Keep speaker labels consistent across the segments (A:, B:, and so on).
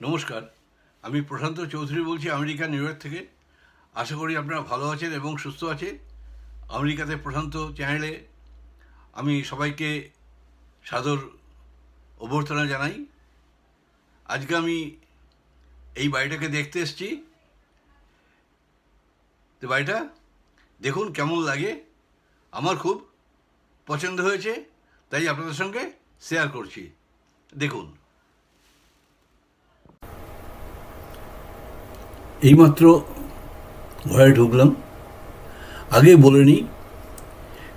A: নমস্কার, আমি প্রশান্ত চৌধুরী বলছি আমেরিকা, নিউ ইয়র্ক থেকে। আশা করি আপনারা ভালো আছেন এবং সুস্থ আছেন। আমেরিকাতে প্রশান্ত চ্যানেলে আমি সবাইকে সাদর অভ্যর্থনা জানাই। আজকে আমি এই বাড়িটাকে দেখতে এসছি। তো বাড়িটা দেখুন কেমন লাগে। আমার খুব পছন্দ হয়েছে, তাই আপনাদের সঙ্গে শেয়ার করছি। দেখুন। এইমাত্র ঘরে ঢুকলাম। আগে বলে নিই,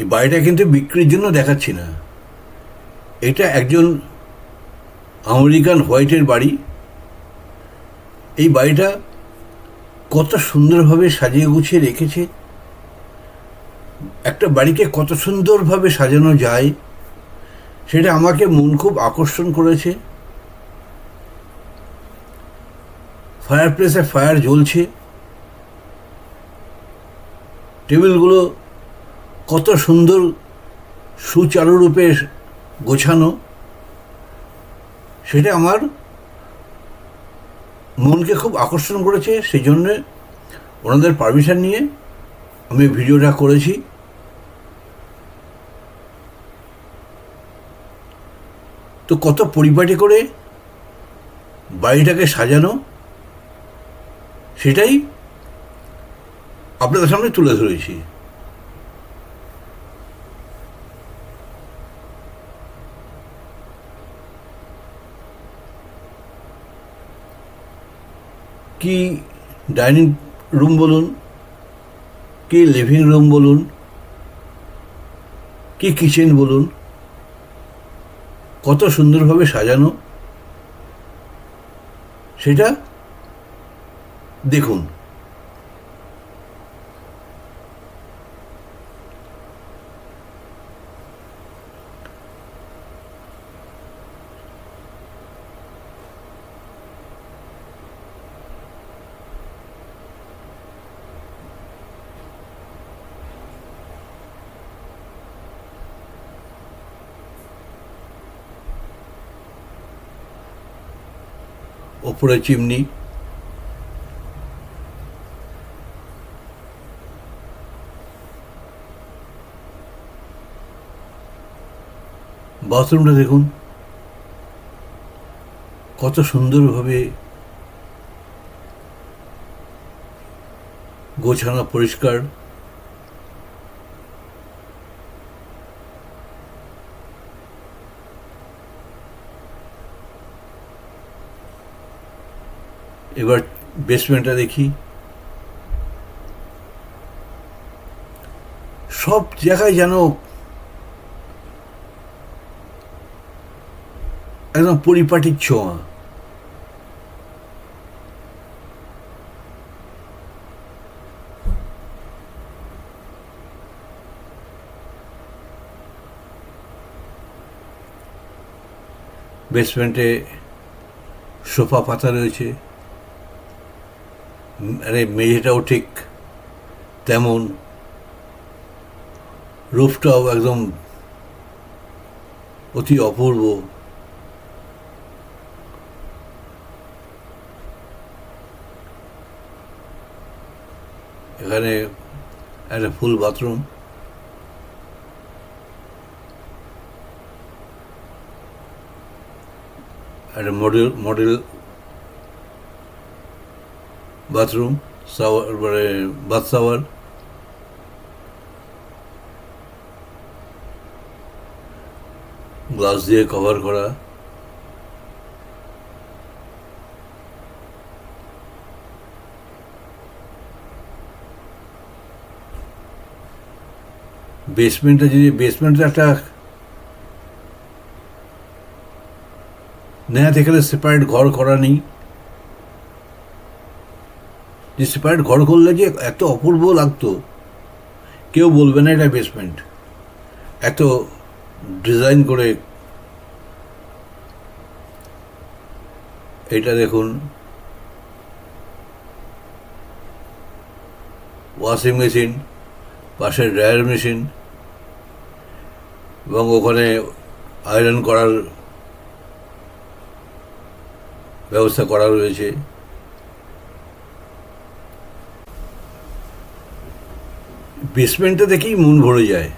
A: এই বাড়িটা কিন্তু বিক্রির জন্য দেখাচ্ছি না। এটা একজন আমেরিকান হোয়াইটের বাড়ি। এই বাড়িটা কত সুন্দরভাবে সাজিয়ে গুছিয়ে রেখেছে। একটা বাড়িকে কত সুন্দরভাবে সাজানো যায়, সেটা আমাকে মন খুব আকর্ষণ করেছে। ফায়ার প্লেসে ফায়ার জ্বলছে। টেবিলগুলো কত সুন্দর সুচারুরূপে গোছানো। সেটা আমার মনকে খুব আকর্ষণ করেছে সেই জন্যে ওনাদের পারমিশন নিয়ে আমি ভিডিওটা করেছি। তো কত পরিপাটি করে বাড়িটাকে সাজানো সেটাই আপনাদের সামনে তুলে ধরেছি। কি ডাইনিং রুম বলুন, কি লিভিং রুম বলুন, কি কিচেন বলুন, কত সুন্দরভাবে সাজানো, সেটা দেখুন। ওপরে চিমনি। বাথরুমটা দেখুন। কত সুন্দরভাবে গোছানো পরিষ্কার। এবার বেসমেন্টটা দেখি। সব জায়গায় যেন একদম পরিপাটির ছোঁয়া। বেসমেন্টে সোফা পাতা রয়েছে। আরে মেঝেটাও ঠিক তেমন। রূপটাও একদম অতি অপূর্ব। এখানে একটা ফুল বাথরুম। একটা মডেল মডেল বাথরুম শাওয়ার মানে বাথ শাওয়ার গ্লাস দিয়ে কভার করা। বেসমেন্টটা যদি বেসমেন্টটা একটা নেহাত এখানে সেপারেট ঘর করা নেই। যে সেপারেট ঘর করলে যে এত অপূর্ব লাগতো, কেউ বলবে না এটা বেসমেন্ট এত ডিজাইন করে এটা দেখুন। ওয়াশিং মেশিন পাশে ড্রায়ার মেশিন এবং ওখানে আয়রন করার ব্যবস্থা করা রয়েছে। বেসমেন্টটা দেখেই মন ভরে যায়।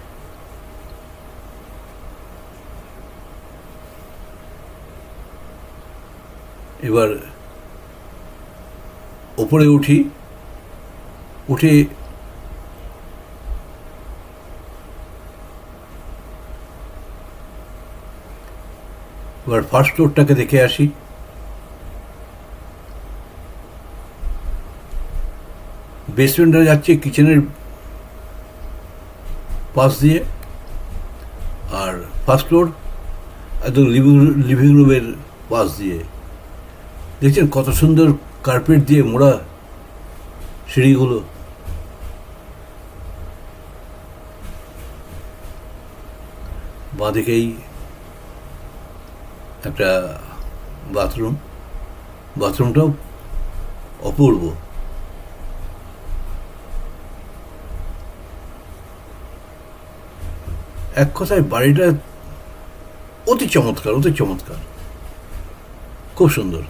A: এবার ওপরে উঠি, উঠে এবার ফার্স্ট ফ্লোরটাকে দেখে আসি। বেসমেন্টটা যাচ্ছে কিচেনের পাশ দিয়ে। আর ফার্স্ট ফ্লোর একদম লিভিং লিভিং রুমের পাশ দিয়ে। দেখছেন কত সুন্দর কার্পেট দিয়ে মোড়া সিঁড়িগুলো। বাঁদিকেই একটা বাথরুম। বাথরুমটাও অপূর্ব। এক কথায় বাড়িটা অতি চমৎকার অতি চমৎকার। খুব সুন্দর।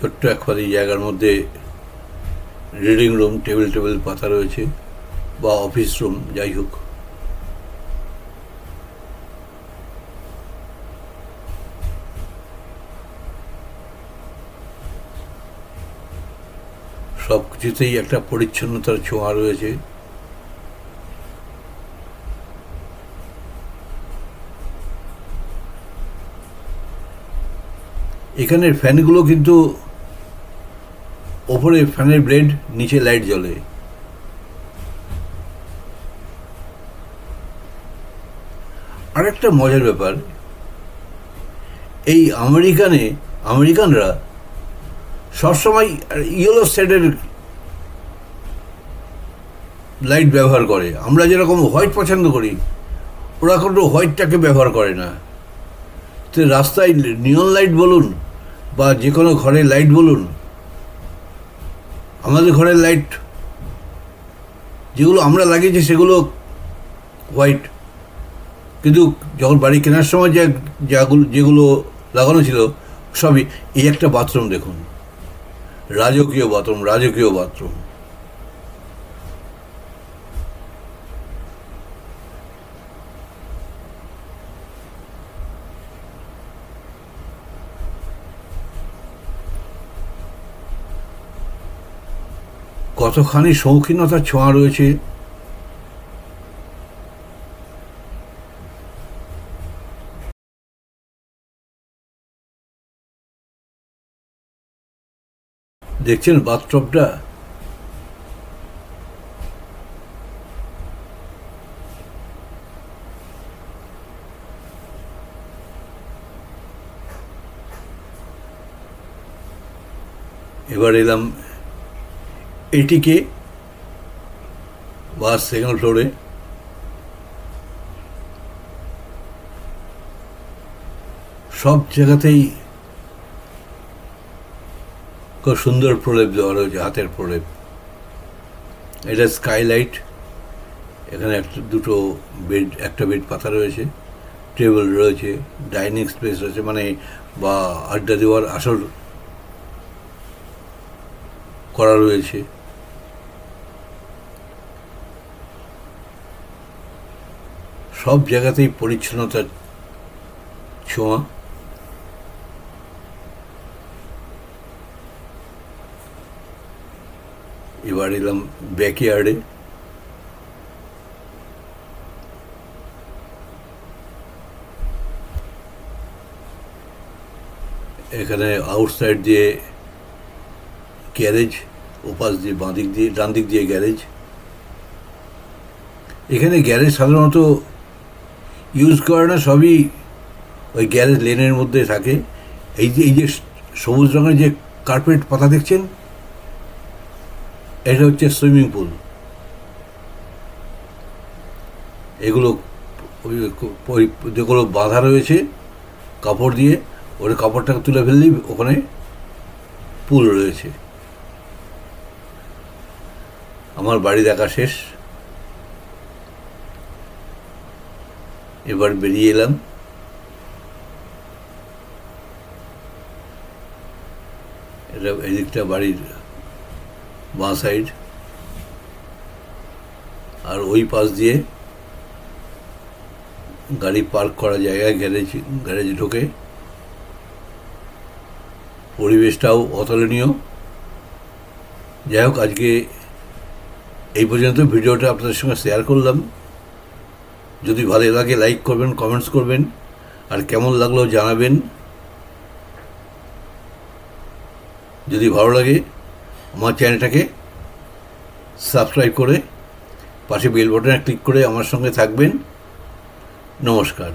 A: ছোট্ট একবারে জায়গার মধ্যে রিডিং রুম টেবিল টেবিল পাতা রয়েছে, বা অফিস রুম যাই হোক। সব কিছুতেই একটা পরিচ্ছন্নতার ছোঁয়া রয়েছে। এখানের ফ্যানগুলো কিন্তু ওপরে ফ্যানের ব্লেড, নিচে লাইট জ্বলে। আরেকটা মজার ব্যাপার, এই আমেরিকানে, আমেরিকানরা সবসময় ইয়েলো শেডের লাইট ব্যবহার করে। আমরা যেরকম হোয়াইট পছন্দ করি, ওরা কোনো হোয়াইটটাকে ব্যবহার করে না। তো রাস্তায় নিয়ন লাইট বলুন বা যে কোনো ঘরে লাইট বলুন আমাদের ঘরের লাইট যেগুলো আমরা লাগিয়েছি সেগুলো হোয়াইট কিন্তু যখন বাড়ি কেনার সময় যে, যাগুলো, যেগুলো লাগানো ছিল, সবই, এই একটা বাথরুম দেখুন। রাজকীয় বাথরুম রাজকীয় বাথরুম কতখানি শৌখিনতার ছোঁয়া রয়েছে? দেখছেন বাথটবটা এবার এলাম এটিকে বা সেকেন্ড ফ্লোরে সব জায়গাতেই খুব সুন্দর প্রলেপ দেওয়া রয়েছে, হাতের প্রলেপ। এটা স্কাইলাইট এখানে একটা দুটো বেড একটা বেড পাতা রয়েছে টেবিল রয়েছে ডাইনিং স্পেস রয়েছে মানে বা আড্ডা দেওয়ার আসল করা রয়েছে। সব জায়গাতেই পরিচ্ছন্নতার ছোঁয়া। এবার এলাম ব্যাকইয়ার্ডে এখানে আউটসাইড দিয়ে গ্যারেজ ওপাশ দিয়ে বাঁ দিক দিয়ে ডান দিক দিয়ে গ্যারেজ এখানে গ্যারেজ সাধারণত ইউজ করে না, সবই ওই গ্যারেজ লেনের মধ্যে থাকে। এই যে এই যে সবুজ রঙের যে কার্পেট পাতা দেখছেন, এটা হচ্ছে সুইমিং পুল এগুলো ওই যেগুলো বাঁধা রয়েছে, কাপড় দিয়ে, ওর কাপড়টাকে তুলে ফেললেই ওখানে পুল রয়েছে। আমার বাড়ি দেখা শেষ। এবার বেরিয়ে এলাম। এটা এদিকটা বাড়ির বাঁ সাইড আর ওই পাশ দিয়ে গাড়ি পার্ক করা জায়গায় গ্যারেজ গ্যারেজ ঢোকে। পরিবেশটাও অতুলনীয়। যাই হোক, আজকে এই পর্যন্ত ভিডিওটা আপনাদের সঙ্গে শেয়ার করলাম। যদি ভালো লাগে লাইক করবেন কমেন্টস করবেন, আর কেমন লাগল জানাবেন। যদি ভালো লাগে, আমার চ্যানেলটাকে সাবস্ক্রাইব করে পাশে বেল বাটনে ক্লিক করে আমার সঙ্গে থাকবেন। নমস্কার।